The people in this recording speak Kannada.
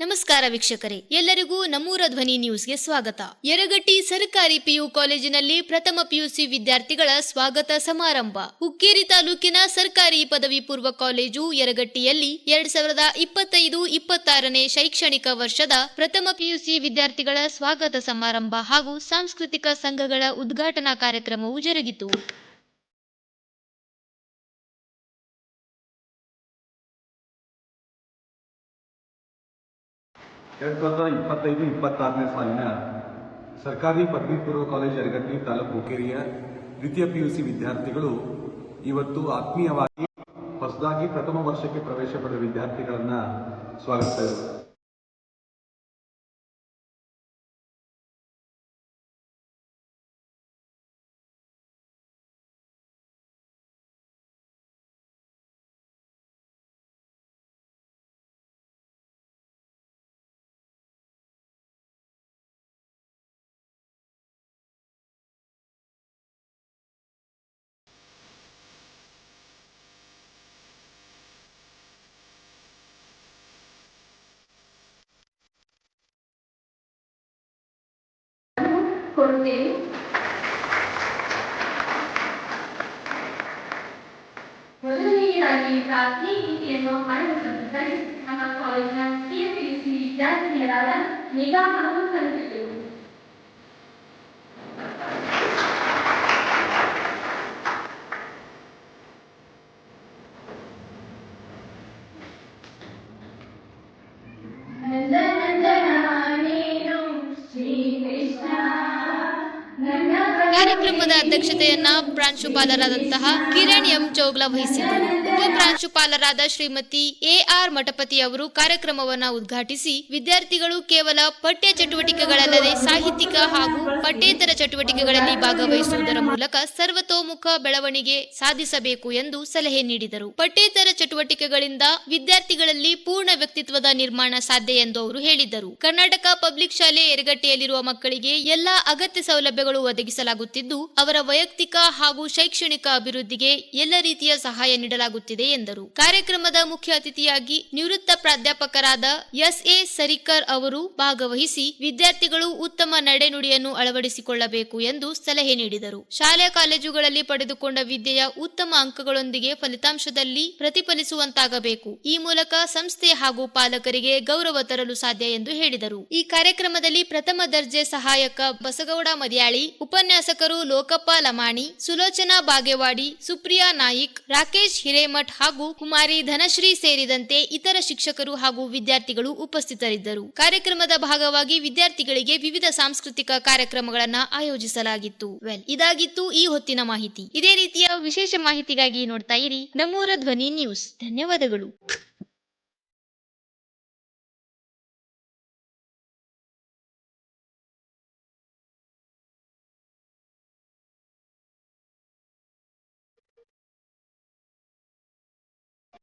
ನಮಸ್ಕಾರ ವೀಕ್ಷಕರೇ, ಎಲ್ಲರಿಗೂ ನಮ್ಮೂರ ಧ್ವನಿ ನ್ಯೂಸ್ಗೆ ಸ್ವಾಗತ. ಯರಗಟ್ಟಿ ಸರ್ಕಾರಿ ಪಿಯು ಕಾಲೇಜಿನಲ್ಲಿ ಪ್ರಥಮ ಪಿಯುಸಿ ವಿದ್ಯಾರ್ಥಿಗಳ ಸ್ವಾಗತ ಸಮಾರಂಭ. ಹುಕ್ಕೇರಿ ತಾಲೂಕಿನ ಸರ್ಕಾರಿ ಪದವಿ ಪೂರ್ವ ಕಾಲೇಜು ಯರಗಟ್ಟಿಯಲ್ಲಿ ಎರಡ್ ಸಾವಿರದ ಇಪ್ಪತ್ತೈದು ಇಪ್ಪತ್ತಾರನೇ ಶೈಕ್ಷಣಿಕ ವರ್ಷದ ಪ್ರಥಮ ಪಿಯುಸಿ ವಿದ್ಯಾರ್ಥಿಗಳ ಸ್ವಾಗತ ಸಮಾರಂಭ ಹಾಗೂ ಸಾಂಸ್ಕೃತಿಕ ಸಂಘಗಳ ಉದ್ಘಾಟನಾ ಕಾರ್ಯಕ್ರಮವು ಜರುಗಿತು. ಎರಡು ಸಾವಿರದ ಇಪ್ಪತ್ತೈದು, ಇಪ್ಪತ್ತಾರನೇ ಸಾಲಿನ ಸರ್ಕಾರಿ ಪದವಿ ಪೂರ್ವ ಕಾಲೇಜ್ ಅರಗಟ್ಟಿ ತಾಲೂಕು ಹುಕ್ಕೇರಿಯ ದ್ವಿತೀಯ ಪಿ ಯು ಸಿ ವಿದ್ಯಾರ್ಥಿಗಳು ಇವತ್ತು ಆತ್ಮೀಯವಾಗಿ ಹೊಸದಾಗಿ ಪ್ರಥಮ ವರ್ಷಕ್ಕೆ ಪ್ರವೇಶ ಪಡೆದ ವಿದ್ಯಾರ್ಥಿಗಳನ್ನು ಸ್ವಾಗತಿಸ್ತಾ ಇದ್ದಾರೆ ಕೊಡುತ್ತೇವೆ ಮೊದಲನೆಯದಾಗಿ ಪ್ರಾರ್ಥನೆ ಗೀತೆಯನ್ನು ಹಾಡುವುದನ್ನು ನಮ್ಮ ಕಾಲೇಜಿನ ಸಿಎಪಿಸಿ ವಿದ್ಯಾರ್ಥಿನಿಯರಾದ ನಿಗಾ ಹಾಗೂ ಸಲ್ಲಿಸಿದೆವು ಕಾರ್ಯಕ್ರಮದ ಅಧ್ಯಕ್ಷತೆಯನ್ನ ಪ್ರಾಂಶುಪಾಲರಾದಂತಹ ಕಿರಣ್ ಎಂ ಚೌಗ್ಲಾ ವಹಿಸಿದ್ದರು. ಉಪ ಪ್ರಾಂಶುಪಾಲರಾದ ಶ್ರೀಮತಿ ಎಆರ್ ಮಠಪತಿ ಅವರು ಕಾರ್ಯಕ್ರಮವನ್ನು ಉದ್ಘಾಟಿಸಿ, ವಿದ್ಯಾರ್ಥಿಗಳು ಕೇವಲ ಪಠ್ಯ ಚಟುವಟಿಕೆಗಳಲ್ಲದೆ ಸಾಹಿತ್ಯಿಕ ಹಾಗೂ ಪಠ್ಯೇತರ ಚಟುವಟಿಕೆಗಳಲ್ಲಿ ಭಾಗವಹಿಸುವುದರ ಮೂಲಕ ಸರ್ವತೋಮುಖ ಬೆಳವಣಿಗೆ ಸಾಧಿಸಬೇಕು ಎಂದು ಸಲಹೆ ನೀಡಿದರು. ಪಠ್ಯೇತರ ಚಟುವಟಿಕೆಗಳಿಂದ ವಿದ್ಯಾರ್ಥಿಗಳಲ್ಲಿ ಪೂರ್ಣ ವ್ಯಕ್ತಿತ್ವದ ನಿರ್ಮಾಣ ಸಾಧ್ಯ ಎಂದು ಅವರು ಹೇಳಿದರು. ಕರ್ನಾಟಕ ಪಬ್ಲಿಕ್ ಶಾಲೆ ಎರಗಟ್ಟೆಯಲ್ಲಿರುವ ಮಕ್ಕಳಿಗೆ ಎಲ್ಲಾ ಅಗತ್ಯ ಸೌಲಭ್ಯಗಳು ಒದಗಿಸಲಾಗುತ್ತಿದ್ದು, ಅವರ ವೈಯಕ್ತಿಕ ಹಾಗೂ ಶೈಕ್ಷಣಿಕ ಅಭಿವೃದ್ಧಿಗೆ ಎಲ್ಲ ರೀತಿಯ ಸಹಾಯ ನೀಡಲಾಗುತ್ತಿದೆ. ಎಂದರು. ಕಾರ್ಯಕ್ರಮದ ಮುಖ್ಯ ಅತಿಥಿಯಾಗಿ ನಿವೃತ್ತ ಪ್ರಾಧ್ಯಾಪಕರಾದ ಎಸ್ ಎ ಸರಿಕರ್ ಅವರು ಭಾಗವಹಿಸಿ ವಿದ್ಯಾರ್ಥಿಗಳು ಉತ್ತಮ ನಡೆನುಡಿಯನ್ನು ಅಳವಡಿಸಿಕೊಳ್ಳಬೇಕು ಎಂದು ಸಲಹೆ ನೀಡಿದರು. ಶಾಲೆ ಕಾಲೇಜುಗಳಲ್ಲಿ ಪಡೆದುಕೊಂಡ ವಿದ್ಯೆಯ ಉತ್ತಮ ಅಂಕಗಳೊಂದಿಗೆ ಫಲಿತಾಂಶದಲ್ಲಿ ಪ್ರತಿಫಲಿಸುವಂತಾಗಬೇಕು. ಈ ಮೂಲಕ ಸಂಸ್ಥೆ ಹಾಗೂ ಪಾಲಕರಿಗೆ ಗೌರವ ತರಲು ಸಾಧ್ಯ ಎಂದು ಹೇಳಿದರು. ಈ ಕಾರ್ಯಕ್ರಮದಲ್ಲಿ ಪ್ರಥಮ ದರ್ಜೆ ಸಹಾಯಕ ಬಸಗೌಡ ಮದ್ಯಾಳಿ, ಉಪನ್ಯಾಸಕರು ಲೋಕಪ್ಪ ಲಮಾಣಿ, ಸುಲೋಚನಾ ಬಾಗೇವಾಡಿ, ಸುಪ್ರಿಯಾ ನಾಯಿಕ್, ರಾಕೇಶ್ ಹಾಗೂ ಕುಮಾರಿ ಧನಶ್ರೀ ಸೇರಿದಂತೆ ಇತರ ಶಿಕ್ಷಕರು ಹಾಗೂ ವಿದ್ಯಾರ್ಥಿಗಳು ಉಪಸ್ಥಿತರಿದ್ದರು. ಕಾರ್ಯಕ್ರಮದ ಭಾಗವಾಗಿ ವಿದ್ಯಾರ್ಥಿಗಳಿಗೆ ವಿವಿಧ ಸಾಂಸ್ಕೃತಿಕ ಕಾರ್ಯಕ್ರಮಗಳನ್ನು ಆಯೋಜಿಸಲಾಗಿತ್ತು. ವೆಲ್, ಇದಾಗಿತ್ತು ಈ ಹೊತ್ತಿನ ಮಾಹಿತಿ. ಇದೇ ರೀತಿಯ ವಿಶೇಷ ಮಾಹಿತಿಗಾಗಿ ನೋಡ್ತಾ ಇರಿ ನಮ್ಮೂರ ಧ್ವನಿ ನ್ಯೂಸ್. ಧನ್ಯವಾದಗಳು.